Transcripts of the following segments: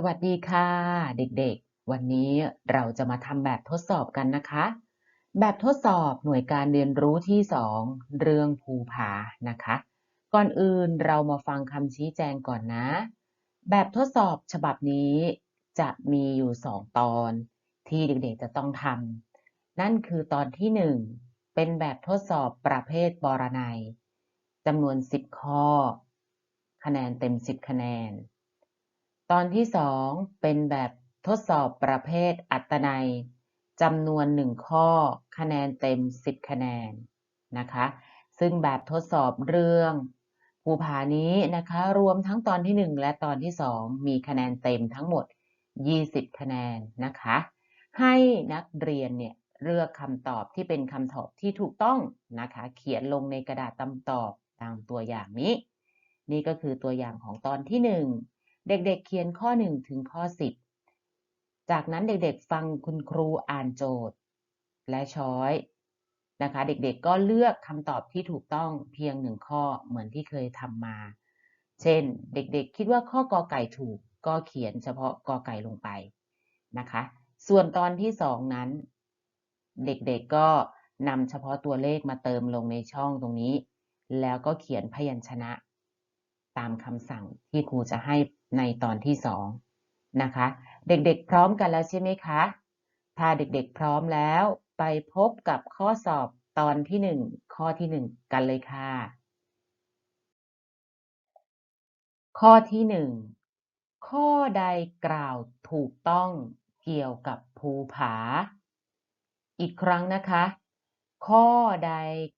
สวัสดีค่ะ เด็กๆ วันนี้เราจะมาทำแบบทดสอบกันนะคะ แบบทดสอบหน่วยการเรียนรู้ที่ 2 เรื่องภูผานะคะ ก่อนอื่นเรามาฟังคำชี้แจงก่อนนะ แบบทดสอบฉบับนี้จะมีอยู่ 2 ตอน ที่เด็กๆจะต้องทำนั่นคือตอนที่ 1 เป็นแบบทดสอบประเภทบรนัยจำนวน 10 ข้อ คะแนนเต็ม 10 คะแนน ตอนที่2เป็นแบบทดสอบประเภทอัตนัยจำนวน1ข้อ คะแนนเต็ม 10 คะแนนนะคะ ซึ่งแบบทดสอบเรื่องภูผานี้นะคะ รวมทั้งตอนที่ 1 และตอนที่ 2 มีคะแนนเต็มทั้งหมด 20 คะแนนนะคะ ให้นักเรียนเนี่ยเลือกคำตอบที่เป็นคำตอบที่ถูกต้องนะคะ เขียนลงในกระดาษตำตอบตามตัวอย่างนี้ นี่ก็คือตัวอย่างของตอนที่ 1 เด็กๆเขียนข้อ 1 ถึงข้อ 10 จากนั้นเด็กๆฟังคุณครูอ่านโจทย์ และช้อยนะคะ เด็กๆก็เลือกคำตอบที่ถูกต้องเพียงหนึ่งข้อเหมือนที่เคยทำมา เช่น เด็กๆคิดว่าข้อกอไก่ถูกก็เขียนเฉพาะกอไก่ลงไปนะคะ ส่วนตอนที่2นั้น เด็กๆก็นำเฉพาะตัวเลขมาเติมลงในช่องตรงนี้ แล้วก็เขียนพยัญชนะ ตามคำสั่งที่ครูจะให้ในตอนที่สองนะคะ เด็กๆพร้อมกันแล้วใช่ไหมคะ ถ้าเด็กๆพร้อมแล้วไปพบกับข้อสอบตอนที่หนึ่งข้อที่หนึ่งกันเลยค่ะ ข้อที่หนึ่งข้อใดกล่าวถูกต้องเกี่ยวกับภูผา อีกครั้งนะคะ ข้อใด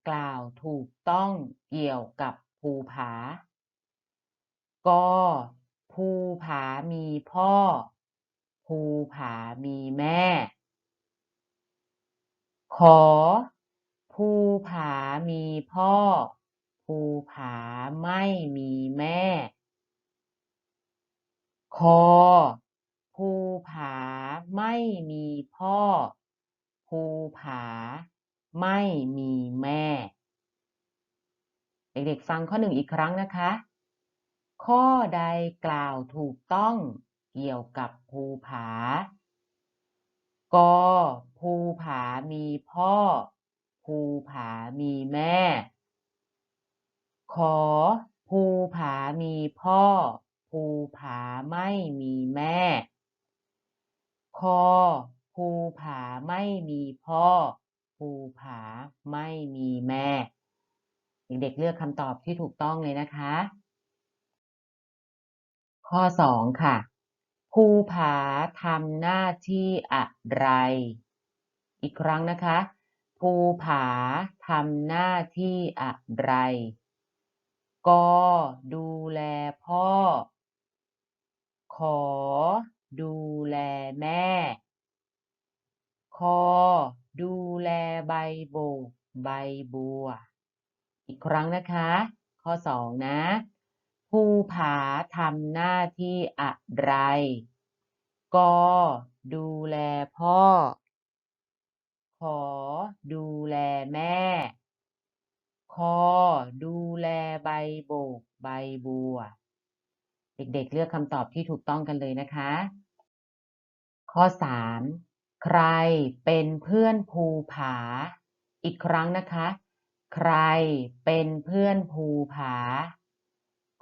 กล่าวถูกต้องเกี่ยวกับภูผา กภูผามีพ่อ ภูผามีแม่ ขอ ภูผามีพ่อ ภูผาไม่มีแม่ คอ ภูผาไม่มีพ่อ ภูผาไม่มีแม่ เด็กๆฟังข้อหนึ่งอีกครั้งนะคะ ข้อใดกล่าวถูกต้องเกี่ยวกับภูผา ก ภูผามีพ่อ ภูผามีแม่ ขอ ภูผามีพ่อ ภูผาไม่มีแม่ คอ ภูผาไม่มีพ่อ ภูผาไม่มีแม่ เด็กๆเลือกคำตอบที่ถูกต้องเลยนะคะ ข้อ2ค่ะ ภูผาทำหน้าที่อะไร อีกครั้งนะคะ ภูผาทำหน้าที่อะไรกดูแลพ่อ ขอ ดูแลแม่ คอ ดูแลใบโบกใบบัว อีกครั้งนะคะ ข้อ2นะ ภูผาทำหน้าที่อะไร ก ดูแลพ่อ ขอ ดูแลแม่คอดูแลใบโบกใบบัว เด็กๆเลือกคำตอบที่ถูกต้องกันเลยนะคะ ข้อ 3 ใครเป็นเพื่อนภูผา อีกครั้งนะคะ ใครเป็นเพื่อนภูผา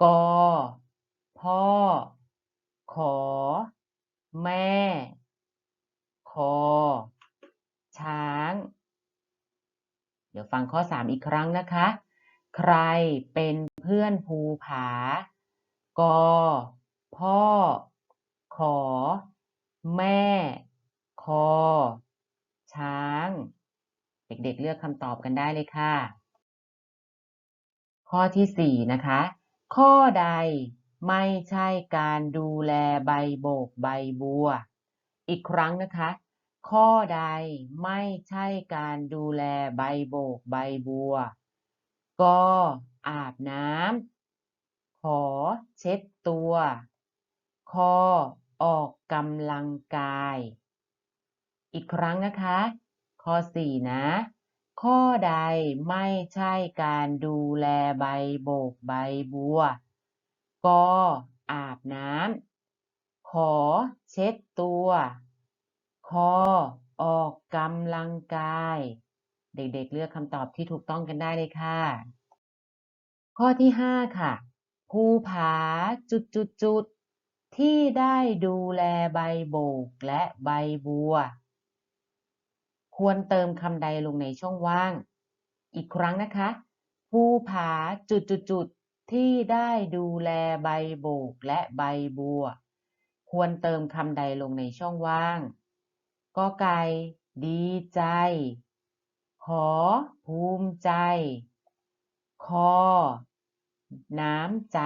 กพ่อ ขอ แม่ คอ ช้าง เดี๋ยวฟังข้อ 3 อีกครั้งนะคะ ใครเป็นเพื่อนภูผากพ่อ ขอ แม่ คอ ช้าง เด็กๆเลือกคำตอบกันได้เลยค่ะ ข้อที่ 4 นะคะ ข้อใดไม่ใช่การดูแลใบโบกใบบัว อีกครั้งนะคะ ข้อใดไม่ใช่การดูแลใบโบกใบบัวก็อาบน้ำขอเช็ดตัวคอออกกำลังกาย อีกครั้งนะคะ ข้อ 4 นะ ข้อใดไม่ใช่การดูแลใบโบกใบบัวกอาบน้ำ ขอเช็ดตัว คอออกกำลังกาย เด็กๆเลือกคำตอบที่ถูกต้องกันได้เลยค่ะ ข้อที่ห้าค่ะภูผาจุดจุดจุดๆที่ได้ดูแลใบโบกและใบบัว ควรเติมคำใดลงในช่องว่าง อีกครั้งนะคะ ภูผาจุดจุดจุดที่ได้ดูแลใบโบกและใบบัว ควรเติมคำใดลงในช่องว่างกอไก่ดีใจ ขอ ภูมิใจ คอ น้ำใจ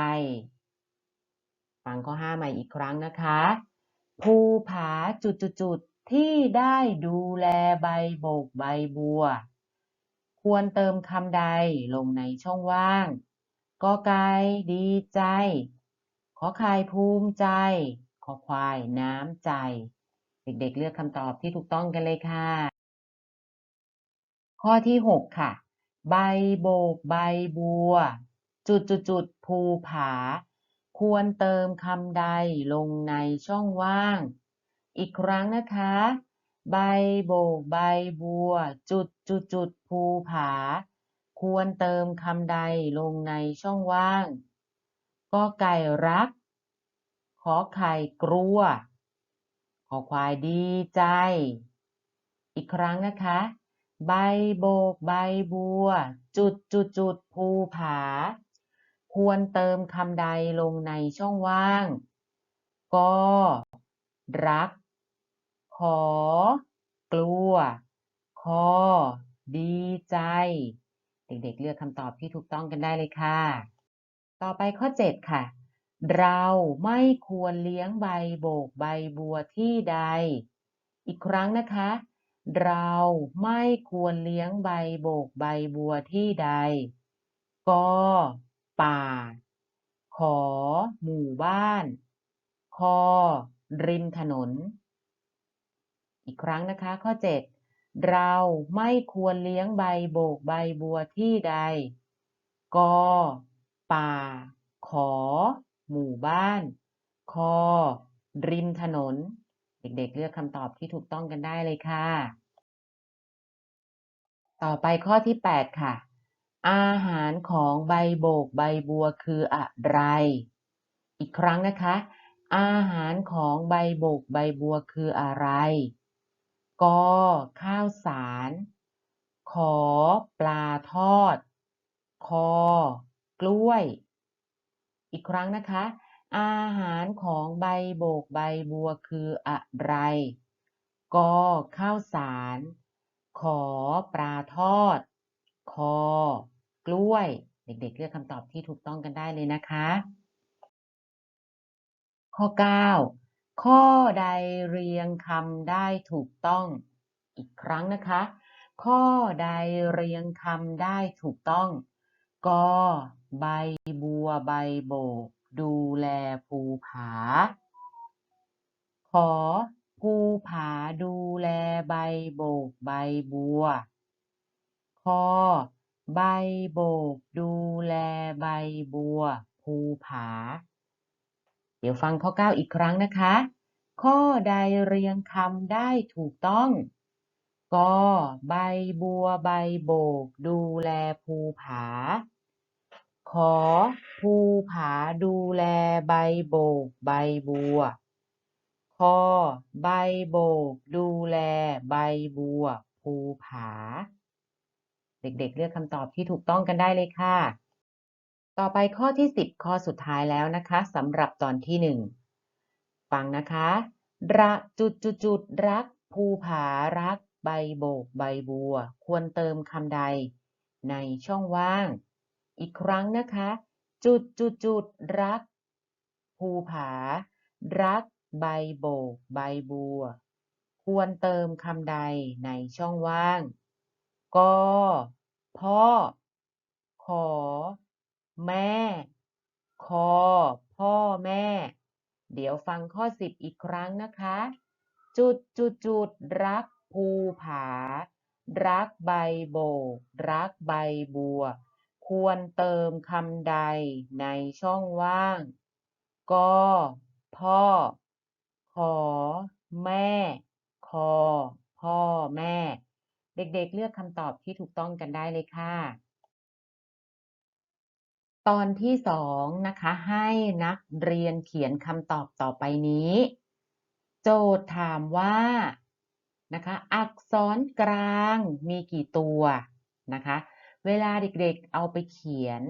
ฟังข้อห้าใหม่อีกครั้งนะคะ ภูผาจุดจุดจุด ที่ได้ดูแลใบโบกใบบัว ควรเติมคำใดลงในช่องว่างกอไก่ดีใจ ขอไข่ภูมิใจ ขอควายน้ำใจ เด็กๆเลือกคำตอบที่ถูกต้องกันเลยค่ะ ข้อที่ 6 ค่ะ ใบโบกใบบัว จุดจุดจุดๆภูผา ควรเติมคำใดลงในช่องว่าง อีกครั้งนะคะ ใบโบกใบบัว จุดจุดจุดภูผา ควรเติมคำใดลงในช่องว่าง ก็ไก่รัก ขอไข่กลัว ขอควายดีใจ อีกครั้งนะคะ ใบโบกใบบัว จุดจุดจุดภูผา ควรเติมคำใดลงในช่องว่าง ก็รัก ขอกลัว คอ ดีใจ เด็กๆ เลือกคำตอบที่ถูกต้องกันได้เลยค่ะ ต่อไปข้อ 7 ค่ะ เราไม่ควรเลี้ยงใบโบกใบบัวที่ใด อีกครั้งนะคะ เราไม่ควรเลี้ยงใบโบกใบบัวที่ใดกป่า ขอ หมู่บ้าน คอ ริมถนน อีกครั้งนะคะ ข้อ 7 เราไม่ควรเลี้ยงใบโบกใบบัวที่ใด ก ป่า ขอ หมู่บ้านคอริมถนน เด็กๆ เลือกคำตอบที่ถูกต้องกันได้เลยค่ะ ต่อไปข้อที่ 8 ค่ะ อาหารของใบโบกใบบัวคืออะไร อีกครั้งนะคะอาหารของใบโบกใบบัวคืออะไร กข้าวสาร ขอปลาทอด คอกล้วย อีกครั้งนะคะ อาหารของใบโบกใบบัวคืออะไรกข้าวสาร ขอปลาทอด คอกล้วย เด็กๆเลือกคำตอบที่ถูกต้องกันได้เลยนะคะ ข้อ 9 ข้อใดเรียงคำได้ถูกต้อง อีกครั้งนะคะ ข้อใดเรียงคำได้ถูกต้องกใบบัวใบโบก ดูแลภูผา ขอภูผาดูแลใบโบกใบบัว คอใบโบกดูแลใบบัว ภูผา เดี๋ยวฟังข้อ 9 อีกครั้งนะคะ ข้อใดเรียงคำได้ถูกต้องกใบบัวใบโบก ดูแลภูผา ขอภูผาดูแลใบโบก ใบบัวคอใบโบก ดูแลใบบัว ภูผา เด็กๆเลือกคำตอบที่ถูกต้องกันได้เลยค่ะ ต่อไปข้อที่ 10 ข้อสุดท้ายแล้วนะคะสำหรับตอนที่ 1 ฟังนะคะ ระจุดจุดจุดรัก ภูผารัก ใบโบก ใบบัว ควรเติมคำใด ในช่องว่าง อีกครั้งนะคะ จุดจุดจุดรัก ภูผา รัก ใบโบก ใบบัว ควรเติมคำใดในช่องว่าง ก พ่อ ขอ แม่ คอ พ่อแม่ เดี๋ยวฟังข้อ10อีกครั้งนะคะ จุดจุดจุดรักภูผา รักใบโบก รักใบบัว ควรเติมคำใดในช่องว่างกพ่อ ขอ แม่ คอ พ่อแม่ เด็กๆเลือกคำตอบที่ถูกต้องกันได้เลยค่ะ ตอนที่สองนะคะ ให้นักเรียนเขียนคำตอบต่อไปนี้ โจทย์ถามว่านะคะ อักษรกลางมีกี่ตัวนะคะ เวลาเด็กๆเอาไปเขียน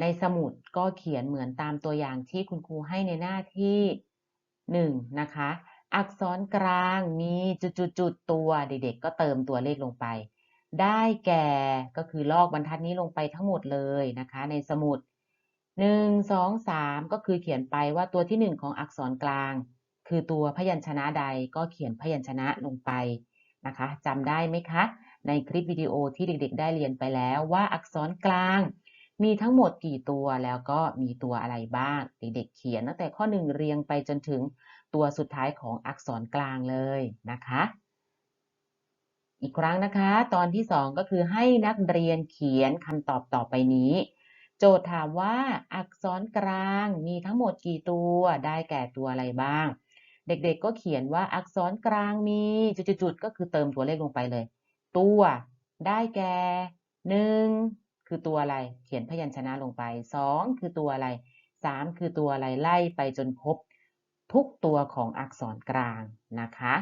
ในสมุดก็เขียนเหมือนตามตัวอย่างที่คุณครูให้ในหน้าที่หนึ่งนะคะ อักษรกลางมีจุดๆๆตัวเด็กๆก็เติมตัวเลขลงไป ได้แก่ก็คือลอกบรรทัดนี้ลงไปทั้งหมดเลยนะคะ ในสมุด1 2 3ก็คือเขียนไปว่าตัวที่1ของอักษรกลาง คือตัวพยัญชนะใดก็เขียนพยัญชนะลงไปนะคะจำได้ไหมคะ ในคลิปวิดีโอที่เด็กๆ ได้เรียนไปแล้วว่าอักษรกลาง มีทั้งหมดกี่ตัวแล้วก็มีตัวอะไรบ้าง เด็กๆ เขียนตั้งแต่ข้อ1เรียงไปจนถึงตัวสุดท้ายของอักษรกลางเลยนะคะ อีกครั้งนะคะ ตอนที่ 2 ก็คือให้นักเรียนเขียนคำตอบต่อไปนี้ โจทย์ถามว่าอักษรกลางมีทั้งหมดกี่ตัวได้แก่ตัวอะไรบ้าง เด็กๆก็เขียนว่าอักษรกลางมีจุดๆก็คือเติมตัวเลขลงไปเลย ตัวได้แก่หนึ่งคือตัวอะไร เขียนพยัญชนะลงไปสองคือตัวอะไรสามคือตัวอะไรไล่ไปจนครบทุกตัวของอักษรกลางนะคะ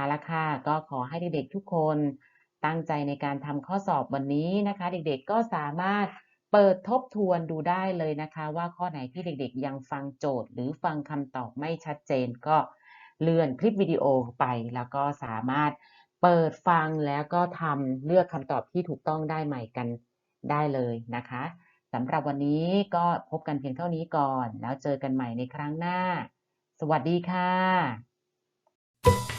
เอาละค่ะก็ขอให้เด็กๆทุกคนตั้งใจในการทำข้อสอบวันนี้นะคะ เด็กๆก็สามารถเปิดทบทวนดูได้เลยนะคะ ว่าข้อไหนที่เด็กๆ ยังฟังโจทย์ หรือฟังคำตอบไม่ชัดเจนก็เลื่อนคลิปวิดีโอไป แล้วก็สามารถเปิดฟังแล้วก็ทำเลือกคำตอบที่ถูกต้องได้ใหม่กันได้เลยนะคะสำหรับวันนี้ก็พบกันเพียงเท่านี้ก่อน แล้วเจอกันใหม่ในครั้งหน้า สวัสดีค่ะ